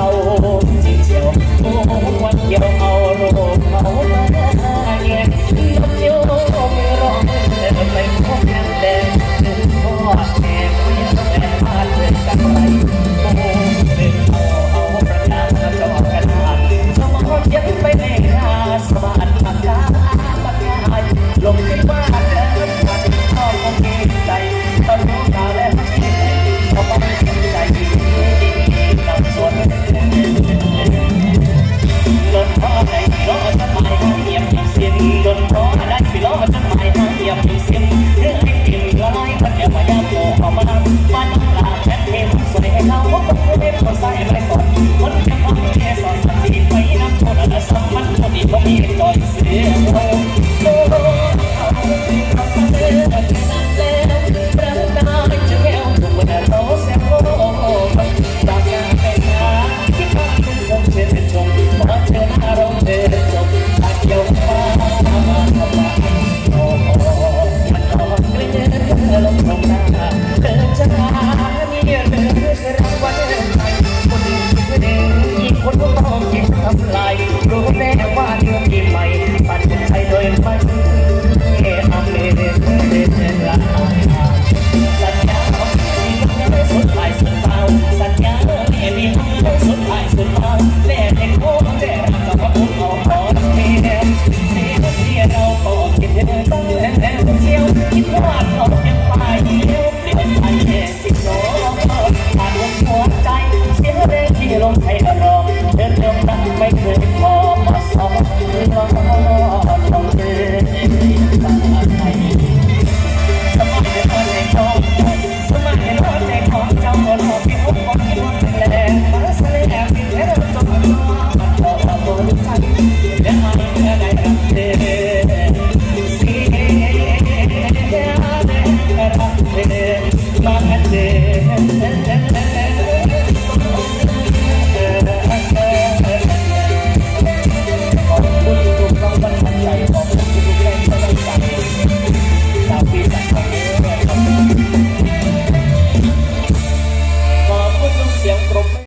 เขาที่เจียวโอ้วันเดียว จะหามีเธองเสีวันเดินไคนหนึ่หนึ่งอีกคนก็ต้องจิตทำลายรู้แน่ว่าเธอที่ใม่ปัดใจโดยไม่เออเมเดเดเดลาสัญญาของพี่ไม่สุดายสุดเาสัญญาเรื่องนี้มีไม่สุดายสุดเท้แน่เด็กโอแจ๊กับพระองค์ออกออกที่เดิมสีคนที่เราบอกกินเดินต้แน่นแว่า องไทยอร่อย